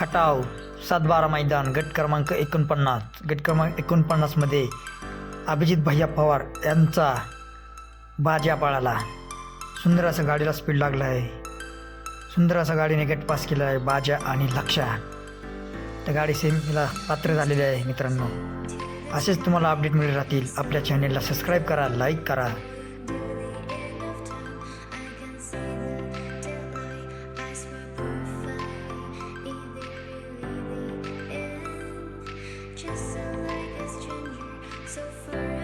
खटाव सातबारा मैदान गट क्रमांक एकोणपन्नास गट क्रमांक एकोणपन्नासमध्ये अभिजित भैया पवार यांचा बाज्या पळाला. सुंदर असं गाडीला स्पीड लागला आहे सुंदर असं गाडीने गट पास केला आहे बाजा आणि लक्षा. त्या गाडी सेमीला पात्र झालेली आहे मित्रांनो. असेच तुम्हाला अपडेट मिळत राहतील. आपल्या चॅनेलला सबस्क्राईब करा लाईक करा. just so like a stranger, so far.